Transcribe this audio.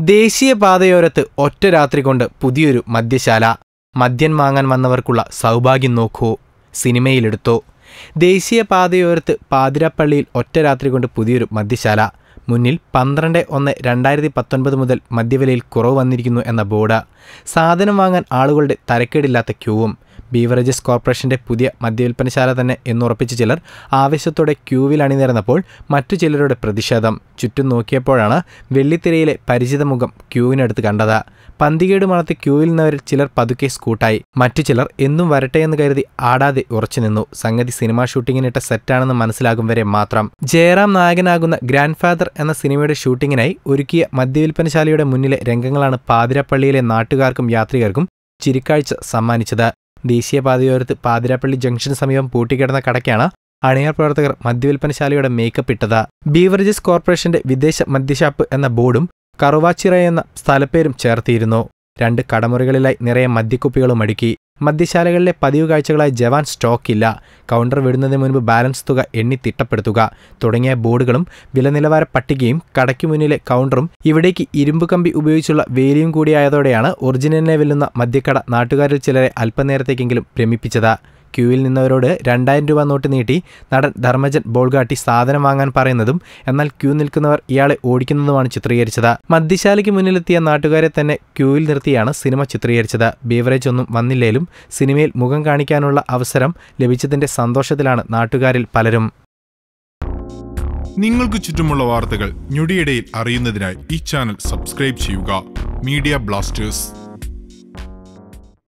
ദേശീയപാതയോരത്ത് ഒറ്റ രാത്രി കൊണ്ട് പുതിയൊരു മദ്യശാല. മദ്യം വാങ്ങാൻ വന്നവർക്കുള്ള സൗഭാഗ്യം നോക്കൂ. സിനിമയിലെടുത്തോ. ദേശീയപാതയോരത്ത് പാതിരാപ്പള്ളിയിൽ ഒറ്റ രാത്രി കൊണ്ട് പുതിയൊരു മദ്യശാല. മുന്നിൽ പന്ത്രണ്ട് ഒന്ന് രണ്ടായിരത്തി പത്തൊൻപത് മുതൽ മദ്യവിലയിൽ കുറവ് വന്നിരിക്കുന്നു എന്ന ബോർഡ്. സാധനം വാങ്ങാൻ ആളുകളുടെ തരക്കേടില്ലാത്ത ക്യൂവും. ബീവറേജസ് കോർപ്പറേഷന്റെ പുതിയ മദ്യവിൽപ്പനശാല തന്നെ എന്നുറപ്പിച്ച ചിലർ ആവേശത്തോടെ ക്യൂവിൽ അണിനിരന്നപ്പോൾ മറ്റു ചിലരുടെ പ്രതിഷേധം. ചുറ്റും നോക്കിയപ്പോഴാണ് വെള്ളിത്തിരയിലെ പരിചിത മുഖം ക്യൂവിനടുത്ത് കണ്ടത്. പന്തികേട് മണത്ത് ക്യൂവിൽ നിന്നവരിൽ ചിലർ പതുക്കെ സ്കൂട്ടായി. മറ്റു ചിലർ എന്നും വരട്ടെ എന്ന് കരുതി ആടാതെ ഉറച്ചു നിന്നു. സംഗതി സിനിമാ ഷൂട്ടിങ്ങിനിട്ട സെറ്റാണെന്ന് മനസ്സിലാകും വരെ മാത്രം. ജയറാം നായകനാകുന്ന ഗ്രാൻഡ് ഫാദർ എന്ന സിനിമയുടെ ഷൂട്ടിങ്ങിനായി ഒരുക്കിയ മദ്യവിൽപ്പനശാലയുടെ മുന്നിലെ രംഗങ്ങളാണ് പാതിരപ്പള്ളിയിലെ നാട്ടുകാർക്കും യാത്രികർക്കും ചിരിക്കാഴ്ച സമ്മാനിച്ചത്. ദേശീയപാതയോരത്ത് പാതിരാപ്പള്ളി ജംഗ്ഷന് സമീപം പൂട്ടിക്കിടന്ന കടയ്ക്കാണ് അണിയർ പ്രവർത്തകർ മദ്യവിൽപ്പനശാലയുടെ മേക്കപ്പ് ഇട്ടത്. ബീവറേജസ് കോർപ്പറേഷന്റെ വിദേശ മദ്യഷാപ്പ് എന്ന ബോർഡും കറുവാച്ചിറ എന്ന സ്ഥലപ്പേരും ചേർത്തിയിരുന്നു. രണ്ട് കടമുറികളിലായി നിറയെ മദ്യക്കുപ്പികളും അടുക്കി. മദ്യശാലകളിലെ പതിവ് കാഴ്ചകളായി ജവാൻ സ്റ്റോക്കില്ല. കൗണ്ടർ വിടുന്നതിന് മുൻപ് ബാലൻസ് തുക എണ്ണി തിട്ടപ്പെടുത്തുക. തുടങ്ങിയ ബോർഡുകളും വില നിലവാര പട്ടികയും കടയ്ക്ക് മുന്നിലെ കൗണ്ടറും ഇവിടേക്ക് ഇരുമ്പ് കമ്പി ഉപയോഗിച്ചുള്ള വേലിയും കൂടിയായതോടെയാണ് ഒറിജിനലിനെ വെല്ലുന്ന മദ്യക്കട നാട്ടുകാരിൽ ചിലരെ അല്പനേരത്തേക്കെങ്കിലും ഭ്രമിപ്പിച്ചത്. ക്യൂവിൽ നിന്നവരോട് രണ്ടായിരം രൂപ നോട്ട് നീട്ടി നടൻ ധർമ്മജൻ ബോൾഗാട്ടി സാധനം വാങ്ങാൻ പറയുന്നതും എന്നാൽ ക്യൂ നിൽക്കുന്നവർ ഇയാളെ ഓടിക്കുന്നതുമാണ് ചിത്രീകരിച്ചത്. മദ്യശാലയ്ക്ക് മുന്നിലെത്തിയ നാട്ടുകാരെ തന്നെ ക്യൂവിൽ നിർത്തിയാണ് സിനിമ ചിത്രീകരിച്ചത്. ബീവറേജ് ഒന്നും വന്നില്ലേലും സിനിമയിൽ മുഖം കാണിക്കാനുള്ള അവസരം ലഭിച്ചതിന്റെ സന്തോഷത്തിലാണ് നാട്ടുകാരിൽ പലരും. നിങ്ങൾക്ക് ചുറ്റുമുള്ള വാർത്തകൾ ഞൊടിയിടയിൽ അറിയുന്നതിനായി ഈ ചാനൽ സബ്സ്ക്രൈബ് ചെയ്യുക. Media blasters.